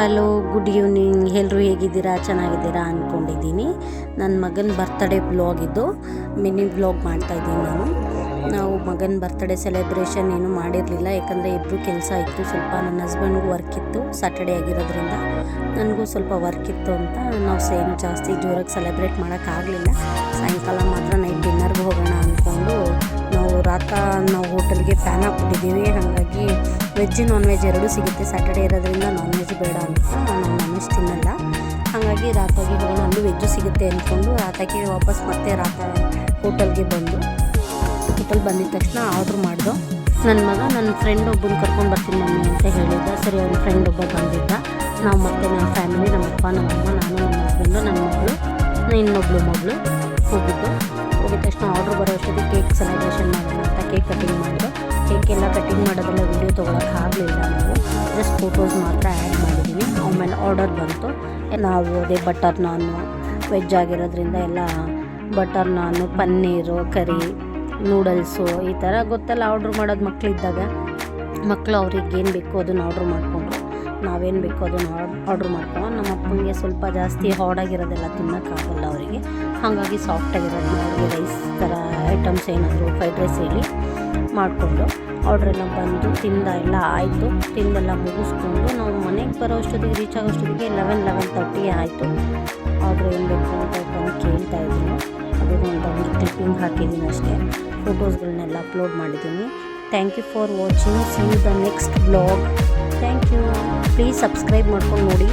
Hello good evening ಎಲ್ಲರೂ ಹೇಗಿದ್ದೀರಾ? ಚೆನ್ನಾಗಿದ್ದೀರಾ ಅಂದ್ಕೊಂಡಿದ್ದೀನಿ ನನ್ನ ಮಗನ ಬರ್ತಡೇ ಬ್ಲಾಗ್ ಇದು. ಮಿನಿ ಬ್ಲಾಗ್ ಮಾಡ್ತಾಯಿದ್ದೀನಿ ನಾನು. ನಾವು ಮಗನ ಬರ್ತಡೇ ಸೆಲೆಬ್ರೇಷನ್ ಏನು ಮಾಡಿರಲಿಲ್ಲ. ಯಾಕಂದರೆ ಇಬ್ಬರು ಕೆಲಸ ಇತ್ತು. ಸ್ವಲ್ಪ ನನ್ನ ಹಸ್ಬೆಂಡ್ಗೂ ವರ್ಕ್ ಇತ್ತು. ಸ್ಯಾಟರ್ಡೇ ಆಗಿರೋದ್ರಿಂದ ನನಗೂ ಸ್ವಲ್ಪ ವರ್ಕ್ ಇತ್ತು ಅಂತ ನಾವು ಸೇಮ್ ಜಾಸ್ತಿ ಜೋರಾಗಿ ಸೆಲೆಬ್ರೇಟ್ ಮಾಡೋಕ್ಕಾಗಲಿಲ್ಲ ಸಾಯಂಕಾಲ ಮಾತ್ರ ನೈಟ್ ಡಿನ್ನರ್ಗೆ ಹೋಗೋಣ ಅಂದ್ಕೊಂಡು ನಾವು ರಾತ ನಾವು ಹೋಟೆಲ್ಗೆ ಫ್ಯಾನ್ ಹಾಕ್ಬಿಟ್ಟಿದ್ದೀವಿ. ಹಾಗಾಗಿ ವೆಜ್ ನಾನ್ ವೆಜ್ ಎರಡೂ ಸಿಗುತ್ತೆ. ಸ್ಯಾಟರ್ಡೇ ಇರೋದ್ರಿಂದ ನಾನ್ ವೆಜ್ ಹೋಗೋಣ ಅಲ್ಲೂ ವೆಜ್ಜು ಸಿಗುತ್ತೆ ಅಂದ್ಕೊಂಡು ಆತಕ್ಕೆ ವಾಪಸ್ ಮತ್ತೆ ರಾತ ಹೋಟೆಲ್ಗೆ ಬಂದು ಹೋಟೆಲ್ ಬಂದಿದ ತಕ್ಷಣ ಆರ್ಡ್ರ್ ಮಾಡಿದೋ. ನನ್ನ ಮಗ, ನನ್ನ ಫ್ರೆಂಡ್ ಒಬ್ಬನ ಕರ್ಕೊಂಡು ಬರ್ತೀನಿ ಮಮ್ಮಿ ಅಂತ ಹೇಳಿದ್ದ ಸರಿ, ಅವ್ನ ಫ್ರೆಂಡ್ ಒಬ್ಬ ಬಂದಿದ್ದ. ನಾವು ಮತ್ತೆ ನಮ್ಮ ಫ್ಯಾಮಿಲಿ ನಮ್ಮ ಅಪ್ಪ ನಮ್ಮಮ್ಮ ನಾನು, ನನ್ನ ಹಸ್ಬೆಂಡು ನನ್ನ ಮಗಳು ಇನ್ನೊಬ್ಳು ಮಗಳು ಹೋಗಿದ್ದು. ಹೋಗಿದ ತಕ್ಷಣ ಆರ್ಡ್ರ್ ಬರೋ ಅಷ್ಟೊತ್ತಿಗೆ ಕೇಕ್ ಸೆಲೆಬ್ರೇಷನ್ ಮಾಡೋಣ ಅಂತ ಕೇಕ್ ಕಟಿಂಗ್ ಮಾಡಿದ್ರು ಕೇಕ್ ಎಲ್ಲ ಕಟಿಂಗ್ ಮಾಡೋದೆಲ್ಲ ವೀಡಿಯೋ ತೊಗೊಳಕ್ಕೆ ಆಗಲಿಲ್ಲ ನಾವು. ಜಸ್ಟ್ ಫೋಟೋಸ್ ಮಾತ್ರ ಆ್ಯಡ್ ಆಮೇಲೆ ಆರ್ಡರ್ ಬಂತು. ನಾವು ಅದೇ ಬಟರ್ ನಾನು, ವೆಜ್ ಆಗಿರೋದ್ರಿಂದ ಎಲ್ಲ ಬಟರ್ ನಾನು, ಪನ್ನೀರು, ಕರಿ, ನೂಡಲ್ಸು ಈ ಥರ ಗೊತ್ತಲ್ಲ ಆರ್ಡ್ರ್ ಮಾಡೋದು ಮಕ್ಕಳಿದ್ದಾಗ ಮಕ್ಕಳು ಅವ್ರಿಗೆ ಏನು ಬೇಕೋ ಅದನ್ನು ಆರ್ಡ್ರ್ ಮಾಡಿಕೊಂಡು ನಾವೇನು ಬೇಕೋ ಅದನ್ನು ಆರ್ಡ್ರ್ ಮಾಡ್ಕೊಂಡು ನಮ್ಮ ಅಪ್ಪನಿಗೆ ಸ್ವಲ್ಪ ಜಾಸ್ತಿ ಹಾರ್ಡಾಗಿರೋದೆಲ್ಲ ತಿನ್ನೋಕ್ಕಾಗಲ್ಲ ಅವರಿಗೆ. ಹಾಗಾಗಿ ಸಾಫ್ಟಾಗಿರೋದನ್ನ ಅವ್ರಿಗೆ ರೈಸ್ ಥರ ಐಟಮ್ಸ್ ಏನಾದರೂ ಫ್ರೈಡ್ ರೈಸ್ ಹೇಳಿ ಮಾಡಿಕೊಂಡು ಆರ್ಡ್ರೆಲ್ಲ ಬಂದು ತಿಂದ ಎಲ್ಲ ಆಯಿತು. ತಿಂದೆಲ್ಲ ಮುಗಿಸ್ಕೊಂಡು ನಾವು ಮನೆಗೆ ಬರೋ ಅಷ್ಟೊತ್ತಿಗೆ ರೀಚ್ ಆಗೋ ಅಷ್ಟೊತ್ತಿಗೆ ಲೆವೆನ್ ಲೆವೆನ್ ತರ್ಟಿ ಆಯಿತು. ಆರ್ಡ್ರ್ ಏನು ಬೇಕು ಅಂತ ಬಂದು ಕೇಳ್ತಾ ಇದ್ದೀನಿ ಅದಕ್ಕೆ ಒಂದು ಕ್ಲಿಪ್ಪಿಂಗ್ ಹಾಕಿದ್ದೀನಿ ಅಷ್ಟೇ. ಫೋಟೋಸ್ಗಳನ್ನೆಲ್ಲ ಅಪ್ಲೋಡ್ ಮಾಡಿದ್ದೀನಿ thank you for watching see you the next blog thank you please subscribe ಮಾಡ್ಕೊಂಡು ನೋಡಿ.